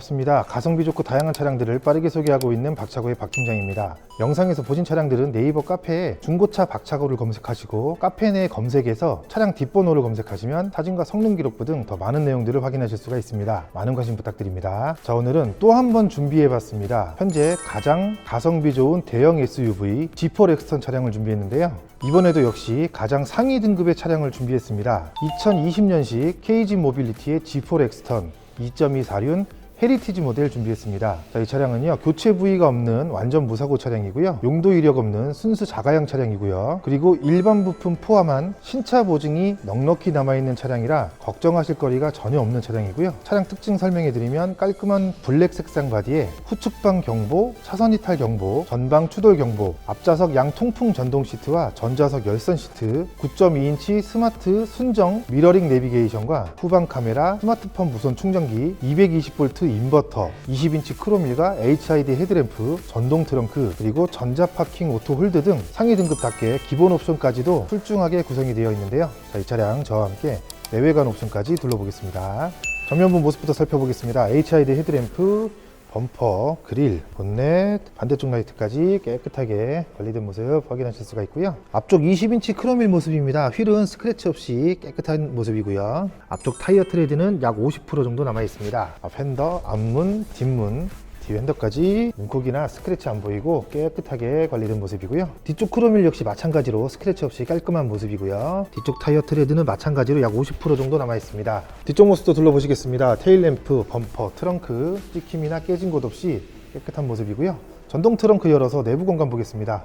반갑습니다. 가성비 좋고 다양한 차량들을 빠르게 소개하고 있는 박차고의 박 팀장입니다. 영상에서 보신 차량들은 네이버 카페에 중고차 박차고를 검색하시고 카페 내 검색에서 차량 뒷번호를 검색하시면 사진과 성능 기록부 등 더 많은 내용들을 확인하실 수가 있습니다. 많은 관심 부탁드립니다. 자 오늘은 또 한 번 준비해봤습니다. 현재 가장 가성비 좋은 대형 SUV G4 엑스턴 차량을 준비했는데요. 이번에도 역시 가장 상위 등급의 차량을 준비했습니다. 2020년식 KG 모빌리티의 G4 엑스턴 2.2 사륜 헤리티지 모델 준비했습니다. 자, 이 차량은요, 교체 부위가 없는 완전 무사고 차량이고요. 용도 이력 없는 순수 자가용 차량이고요. 그리고 일반 부품 포함한 신차 보증이 넉넉히 남아있는 차량이라 걱정하실 거리가 전혀 없는 차량이고요. 차량 특징 설명해 드리면 깔끔한 블랙 색상 바디에 후측방 경보, 차선 이탈 경보, 전방 추돌 경보, 앞좌석 양 통풍 전동 시트와 전좌석 열선 시트, 9.2인치 스마트 순정 미러링 내비게이션과 후방 카메라, 스마트폰 무선 충전기, 220V 인버터, 20인치 크롬일과 HID 헤드램프, 전동 트렁크, 그리고 전자 파킹 오토 홀드 등 상위 등급답게 기본 옵션까지도 훌중하게 구성이 되어 있는데요. 자, 이 차량 저와 함께 내외관 옵션까지 둘러보겠습니다. 전면부 모습부터 살펴보겠습니다. HID 헤드램프, 범퍼, 그릴, 본넷, 반대쪽 라이트까지 깨끗하게 관리된 모습 확인하실 수가 있고요. 앞쪽 20인치 크롬일 모습입니다. 휠은 스크래치 없이 깨끗한 모습이고요. 앞쪽 타이어 트레드는 약 50% 정도 남아 있습니다. 앞 핸더, 앞문, 뒷문, 뒤 핸더까지 문콕이나 스크래치 안 보이고 깨끗하게 관리된 모습이고요. 뒤쪽 크롬일 역시 마찬가지로 스크래치 없이 깔끔한 모습이고요. 뒤쪽 타이어 트레드는 마찬가지로 약 50% 정도 남아 있습니다. 뒤쪽 모습도 둘러보시겠습니다. 테일램프, 범퍼, 트렁크, 찍힘이나 깨진 곳 없이 깨끗한 모습이고요. 전동 트렁크 열어서 내부 공간 보겠습니다.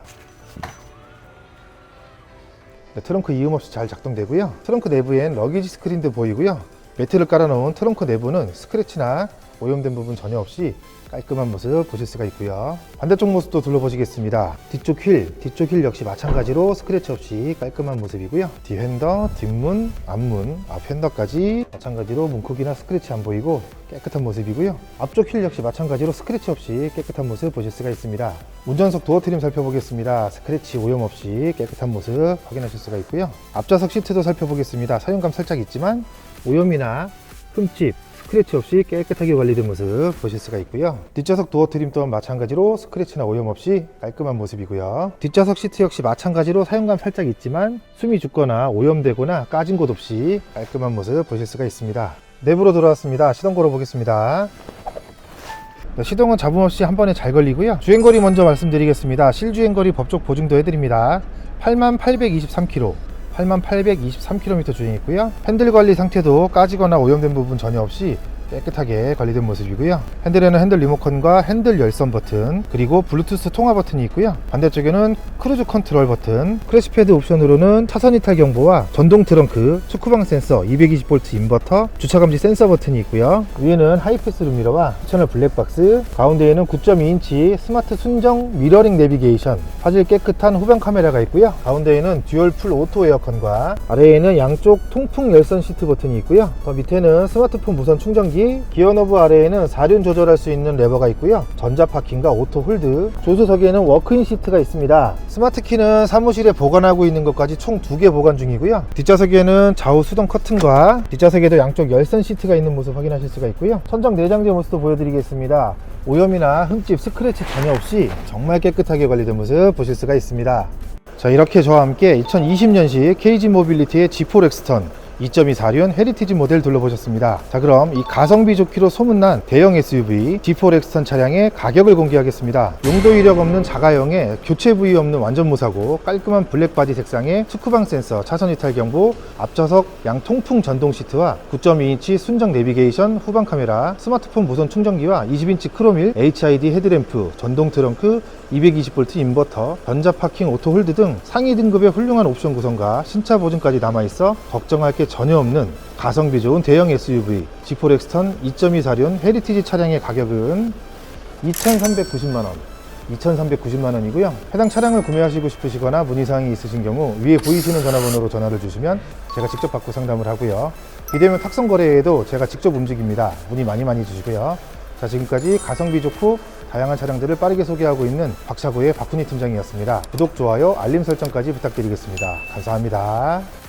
네, 트렁크 이음 없이 잘 작동되고요. 트렁크 내부엔 러기지 스크린도 보이고요. 매트를 깔아놓은 트렁크 내부는 스크래치나 오염된 부분 전혀 없이 깔끔한 모습 보실 수가 있고요. 반대쪽 모습도 둘러보시겠습니다. 뒤쪽 휠, 뒤쪽 휠 역시 마찬가지로 스크래치 없이 깔끔한 모습이고요. 뒤 핸더, 뒷문, 앞문, 앞 핸더까지 마찬가지로 문콕이나 스크래치 안 보이고 깨끗한 모습이고요. 앞쪽 휠 역시 마찬가지로 스크래치 없이 깨끗한 모습 보실 수가 있습니다. 운전석 도어 트림 살펴보겠습니다. 스크래치 오염 없이 깨끗한 모습 확인하실 수가 있고요. 앞좌석 시트도 살펴보겠습니다. 사용감 살짝 있지만 오염이나 흠집, 스크래치 없이 깨끗하게 관리된 모습 보실 수가 있고요. 뒷좌석 도어 트림 또한 마찬가지로 스크래치나 오염 없이 깔끔한 모습이고요. 뒷좌석 시트 역시 마찬가지로 사용감 살짝 있지만 숨이 죽거나 오염되거나 까진 곳 없이 깔끔한 모습 보실 수가 있습니다. 내부로 들어왔습니다. 시동 걸어 보겠습니다. 네, 시동은 잡음 없이 한 번에 잘 걸리고요. 주행거리 먼저 말씀드리겠습니다. 실주행거리 법적 보증도 해드립니다. 8823km. 8823km 주행했고요. 핸들 관리 상태도 까지거나 오염된 부분 전혀 없이 깨끗하게 관리된 모습이고요. 핸들에는 핸들 리모컨과 핸들 열선 버튼, 그리고 블루투스 통화 버튼이 있고요. 반대쪽에는 크루즈 컨트롤 버튼, 크래시 패드 옵션으로는 차선 이탈 경보와 전동 트렁크, 축구방 센서, 220V 인버터, 주차 감지 센서 버튼이 있고요. 위에는 하이패스 룸미러와 채널 블랙박스, 가운데에는 9.2인치 스마트 순정 미러링 내비게이션, 화질 깨끗한 후방 카메라가 있고요. 가운데에는 듀얼 풀 오토 에어컨과 아래에는 양쪽 통풍 열선 시트 버튼이 있고요. 더 밑에는 스마트폰 무선 충전기, 기어 너브 아래에는 사륜 조절할 수 있는 레버가 있고요. 전자 파킹과 오토 홀드, 조수석에는 워크인 시트가 있습니다. 스마트 키는 사무실에 보관하고 있는 것까지 총두개 보관 중이고요. 뒷좌석에는 좌우 수동 커튼과 뒷좌석에도 양쪽 열선 시트가 있는 모습 확인하실 수가 있고요. 천정 내장재 모습도 보여드리겠습니다. 오염이나 흠집, 스크래치 전혀 없이 정말 깨끗하게 관리된 모습 보실 수가 있습니다. 자 이렇게 저와 함께 2020년식 KG 모빌리티의 G4 엑스턴 2.2사륜 헤리티지 모델 둘러보셨습니다. 자 그럼 이 가성비 좋기로 소문난 대형 SUV G4 엑스턴 차량의 가격을 공개하겠습니다. 용도 이력 없는 자가용에 교체 부위 없는 완전 무사고 깔끔한 블랙 바디 색상의 수쿠방 센서, 차선 이탈 경보, 앞좌석 양 통풍 전동 시트와 9.2인치 순정 내비게이션, 후방 카메라, 스마트폰 무선 충전기와 20인치 크롬일, HID 헤드램프, 전동 트렁크, 220V 인버터, 전자 파킹 오토 홀드 등 상위 등급의 훌륭한 옵션 구성과 신차 보증까지 남아있어 걱정할 게 전혀 없는 가성비 좋은 대형 SUV G4 엑스턴 2.2 사륜 헤리티지 차량의 가격은 2,390만원 2,390만원이고요. 해당 차량을 구매하시고 싶으시거나 문의사항이 있으신 경우 위에 보이시는 전화번호로 전화를 주시면 제가 직접 받고 상담을 하고요. 이되면 탁송 거래에도 제가 직접 움직입니다. 문의 많이 많이 주시고요. 자, 지금까지 가성비 좋고 다양한 차량들을 빠르게 소개하고 있는 박차고의 박훈희 팀장이었습니다. 구독, 좋아요, 알림 설정까지 부탁드리겠습니다. 감사합니다.